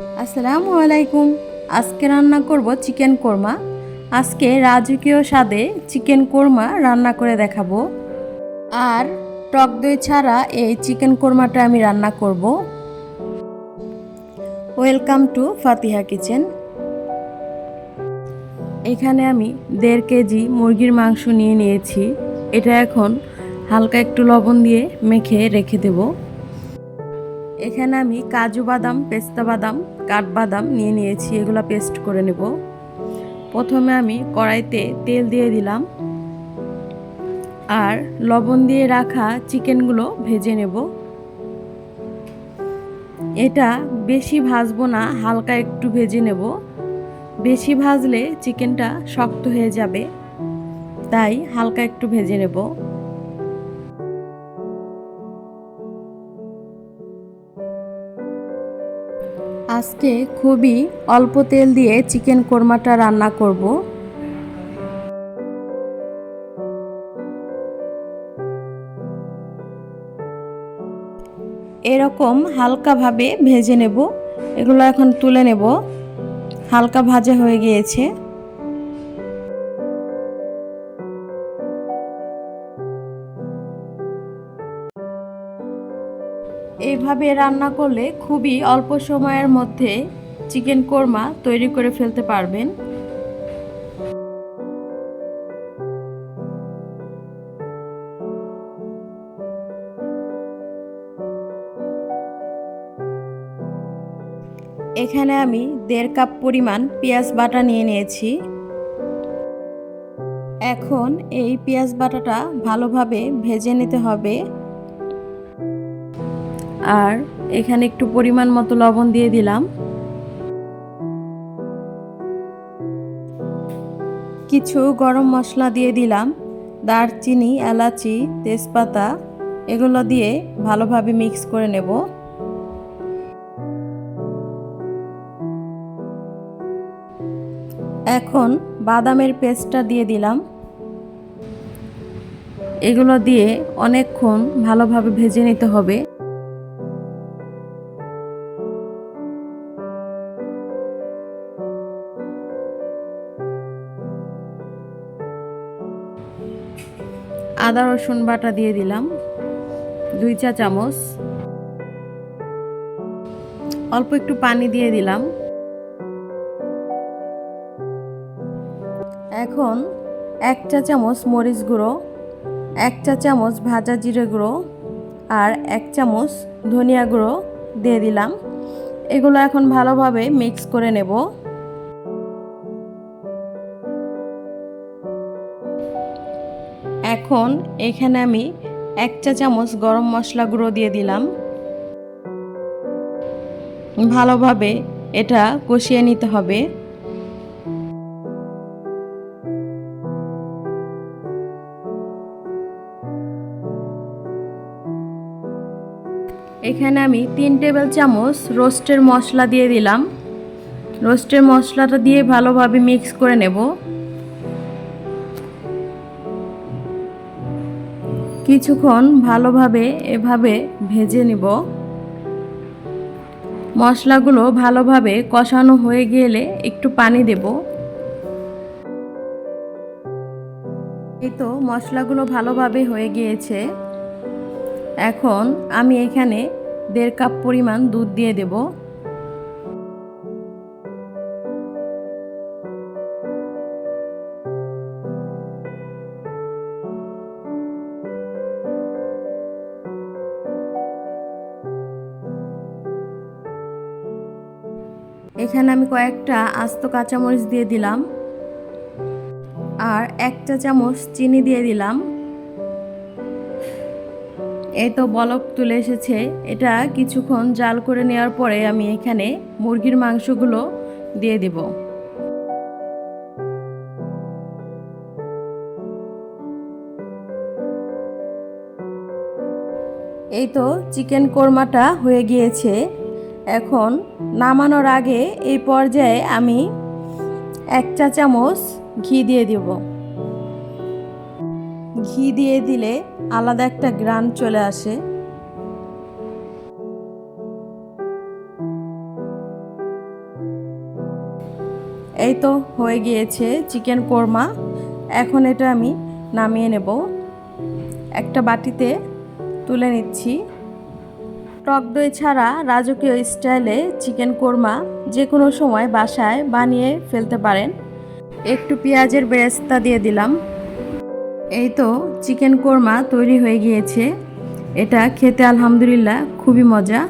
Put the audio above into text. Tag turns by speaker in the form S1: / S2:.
S1: আসসালামু আলাইকুম। আজকে রান্না করব চিকেন কোরমা। আজকে রাজকীয় স্বাদে চিকেন কোরমা রান্না করে দেখাবো। আর টক দই ছাড়া এই চিকেন কোরমাটা আমি রান্না করব। Welcome to Fatiha kitchen. এখানে আমি দেড় কেজি মুরগির মাংস নিয়ে নিয়েছি। এটা এখন হালকা একটু লবণ দিয়ে মেখে রেখে দেবো। এখানে আমি কাজু বাদাম, পেস্তা বাদাম কাঠবাদাম নিয়ে নিয়েছি, এগুলো পেস্ট করে নেব। প্রথমে আমি কড়াইতে তেল দিয়ে দিলাম আর লবণ দিয়ে রাখা চিকেনগুলো ভেজে নেব। এটা বেশি ভাজবো না, হালকা একটু ভেজে নেব। বেশি ভাজলে চিকেনটা শক্ত হয়ে যাবে, তাই হালকা একটু ভেজে নেব। আজকে খুবই অল্প তেল দিয়ে চিকেন কোরমাটা রান্না করব। এরকম হালকাভাবে ভেজে নেব। এগুলো এখন তুলে নেব। হালকা ভাজা হয়ে গিয়েছে। এইভাবে রান্না করলে খুবই অল্প সময়ের মধ্যে চিকেন কোরমা তৈরি করে ফেলতে পারবেন। এখানে আমি দেড় কাপ পরিমাণ পেঁয়াজ বাটা নিয়ে নিয়েছি। এখন এই পেঁয়াজ বাটাটা ভালোভাবে ভেজে নিতে হবে। আর এখানে একটু পরিমাণ মতো লবণ দিয়ে দিলাম। কিছু গরম মশলা দিয়ে দিলাম। দারচিনি, এলাচি, তেজপাতা, এগুলো দিয়ে ভালোভাবে মিক্স করে নেব। এখন বাদামের পেস্টটা দিয়ে দিলাম। এগুলো দিয়ে অনেকক্ষণ ভালোভাবে ভেজে নিতে হবে। আদা, রসুন বাটা দিয়ে দিলাম, দুই চা চামচ। অল্প একটু পানি দিয়ে দিলাম। এখন এক চা চামচ মরিচ গুঁড়ো, এক চা চামচ ভাজা জিরে গুঁড়ো আর এক চামচ ধনিয়া গুঁড়ো দিয়ে দিলাম। এগুলো এখন ভালোভাবে মিক্স করে নেব। এখন এখানে আমি এক চা চামচ গরম মশলা গুঁড়ো দিয়ে দিলাম। ভালোভাবে এটা কষিয়ে নিতে হবে। এখানে আমি তিন টেবিল চামচ রোস্টের মশলা দিয়ে দিলাম। রোস্টের মশলাটা দিয়ে ভালোভাবে মিক্স করে নেব। কিছুক্ষণ ভালোভাবে এভাবে ভেজে নিব। মশলাগুলো ভালোভাবে কষানো হয়ে গেলে একটু পানি দেব। এই তো মশলাগুলো ভালোভাবে হয়ে গিয়েছে। এখন আমি এখানে দেড় কাপ পরিমাণ দুধ দিয়ে দেব। এখানে আমি কয়েকটা আস্ত কাঁচামরিচ দিয়ে দিলাম। আর একটা চামচ চিনি দিয়ে দিলাম। এই তো বলক তুলে এসেছে। এটা কিছুক্ষণ জাল করে নেওয়ার পরে আমি এখানে মুরগির মাংসগুলো দিয়ে দেব। এই তো চিকেন কোরমাটা হয়ে গিয়েছে। এখন নামানোর আগে এই পর্যায়ে আমি এক চা চামচ ঘি দিয়ে দেব। ঘি দিয়ে দিলে আলাদা একটা গ্রান চলে আসে। এই তো হয়ে গিয়েছে চিকেন কোরমা। এখন এটা আমি নামিয়ে নেব। একটা বাটিতে তুলে নিচ্ছি। টক দই ছাড়া রাজকীয় স্টাইলে চিকেন কোরমা যে কোনো সময় বাসায় বানিয়ে ফেলতে পারেন। একটু পেঁয়াজের বেরেস্তা দিয়ে দিলাম। এই তো চিকেন কোরমা তৈরি হয়ে গিয়েছে। এটা খেতে আলহামদুলিল্লাহ খুবই মজা।